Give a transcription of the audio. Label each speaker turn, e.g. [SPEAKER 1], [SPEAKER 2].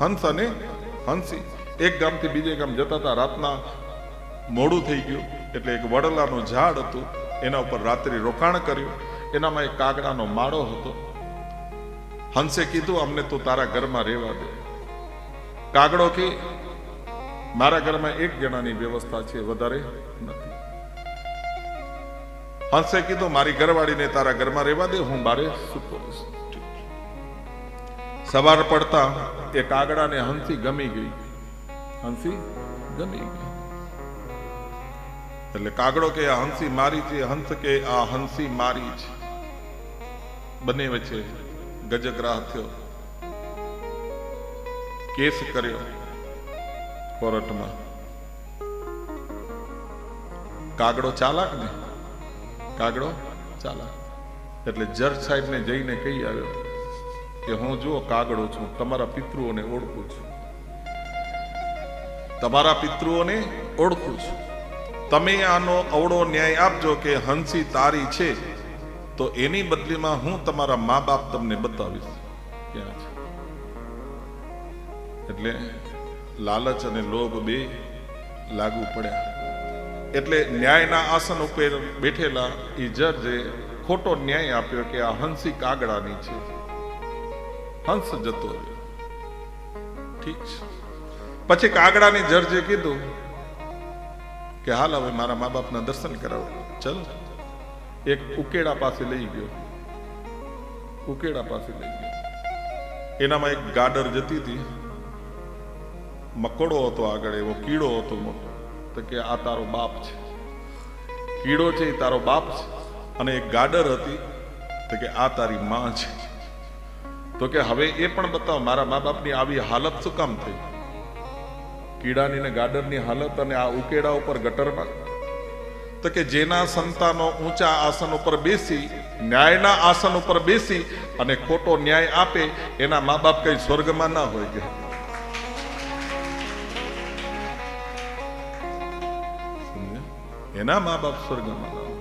[SPEAKER 1] હંસ અને હંસી. એક ગામથી બીજે ગામ જતા હતા. રાતના મોડું થઈ ગયું. એટલે એક વડલાનું ઝાડ હતું. એના ઉપર રાત્રિ રોકાણ કર્યું. એનામાં એક કાગડાનો માળો હતો. હંસે કીધું, અમને તું તારા ઘરમાં રહેવા દે. કાગડો કે, મારા ઘરમાં એક જણાની વ્યવસ્થા છે, વધારે નથી. હંસે કીધું, મારી ઘરવાળીને તારા ઘરમાં રહેવા દે, હું બારે સૂતો સવાર પડતા એ કાગડાને હંસી ગમી ગઈ. હંસી ગમી ગઈ. એટલે કાગડો કે આ હંસી મારી છે, હંસ કે આ હંસી મારી છે. બંને વચ્ચે ગજગ્રાહ થયો. કેસ કર્યો કોર્ટમાં. કાગડો ચાલાક ને? કાગડો ચાલાક. એટલે જજ સાહેબને જઈને કહી આવ્યો. કે હું જુઓ કાગડો છું, તમારા પિતૃઓને ઓળખું છું. તમારા પિતૃઓને ઓળખું છું. તમે આનો અવળો ન્યાય આપજો કે હંસી તારી છે, તો એની બદલીમાં હું તમારા મા બાપ તમને બતાવીશ. ક્યાં છે? એટલે લાલચ અને લોભ બે લાગુ પડ્યા. એટલે ન્યાયના આસન ઉપર બેઠેલા એ જજે ખોટો ન્યાય આપ્યો કે આ હંસી કાગડાની છે. હંસ જતો રહ્યો. ઠીક છે. પછી કાગડાની જર્જે કીધું કે હાલ હવે મારા મા બાપના દર્શન કરાવો. ચલ. એક ઉકેડા પાસે લઈ ગયો. ઉકેડા પાસે લઈ ગયો. એનામાં એક ગાડર જતી હતી. મકોડો હતો આગળ, એવો કીડો હતો મોટો. તો કે આ તારો બાપ છે. કીડો છે, એ તારો બાપ છે. અને એક ગાડર હતી. તો કે આ તારી માં છે. તો કે હવે એ પણ બતાવો, મારા મા બાપની આવી હાલત શું કામ થઈ? કીડાની ને ગાર્ડનની હાલત અને આ ઉકેડા ઉપર ગટરમાં? તો કે જેના સંતાનો ઊંચા આસન ઉપર બેસી, ન્યાયના આસન ઉપર બેસી અને ખોટો ન્યાય આપે, એના મા બાપ કઈ સ્વર્ગમાં ના હોય કે એના મા બાપ સ્વર્ગમાં ના હોય.